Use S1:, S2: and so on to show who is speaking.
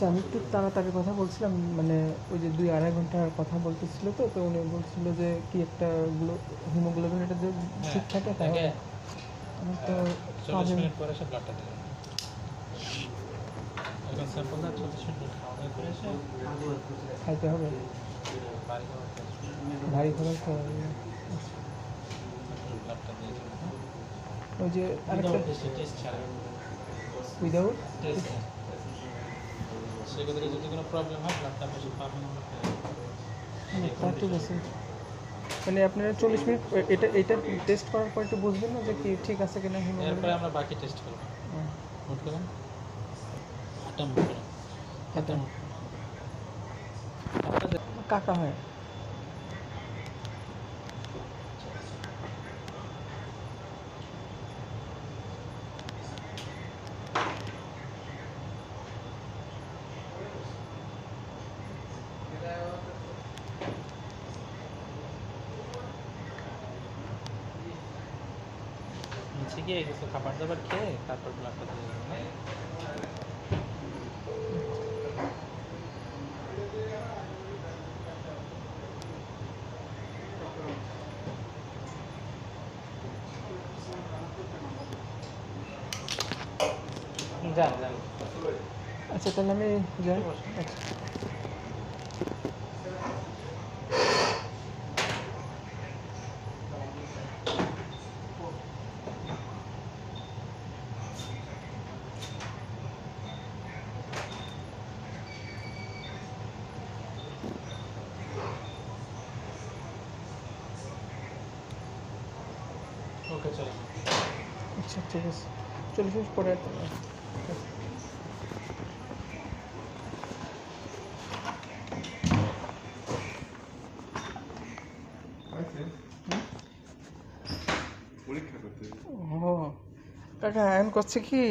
S1: আচ্ছা আমি একটু তাড়াতাড়ি কথা বলছিলাম মানে ওই যে দুই আড়াই ঘণ্টার কথা বলতেছিল তো তো উনি বলছিল যে কি একটা হিমোগ্লোবিন এটা যে ঠিক থাকে তাহলে আমি তো
S2: চল্লিশ মিনিট পরে এসে ব্লাডটা দেবেন এখন স্যাম্পল চল্লিশ মিনিট খাওয়া দাওয়া করে এসে
S1: খাইতে হবে।
S2: বাড়ি খাওয়া
S1: ভারী খাবার খাওয়া
S2: ব্লাডটা দিয়ে
S1: ওই যে আরেকটা
S2: টেস্ট ছাড়া।
S1: উইদাউট
S2: টেস্ট সেক্ষেত্রে যদি কোনো প্রবলেম হয় ব্লাডটা বেশি পাবেন
S1: ঠিক আছে মানে আপনারা চল্লিশ মিনিট এটা এটা টেস্ট করার পর একটু বুঝবেন না যে কি ঠিক আছে কিনা
S2: এরপরে আমরা বাকি টেস্ট করব।
S1: হ্যাঁ,
S2: নোট করুন দে-
S1: কাকা হয়।
S2: নিচে গিয়ে কিছু খাবার দাবার খেয়ে তারপর ব্লাডটা দিয়ে দেবেন হ্যাঁ? যান যান।
S1: আচ্ছা তাহলে আমি যাই। আচ্ছা
S2: ওকে চলো।
S1: আচ্ছা ঠিক আছে। চলে শেষ পরে
S3: পরীক্ষা করতে।
S1: ও কাকা এখন করছে কি?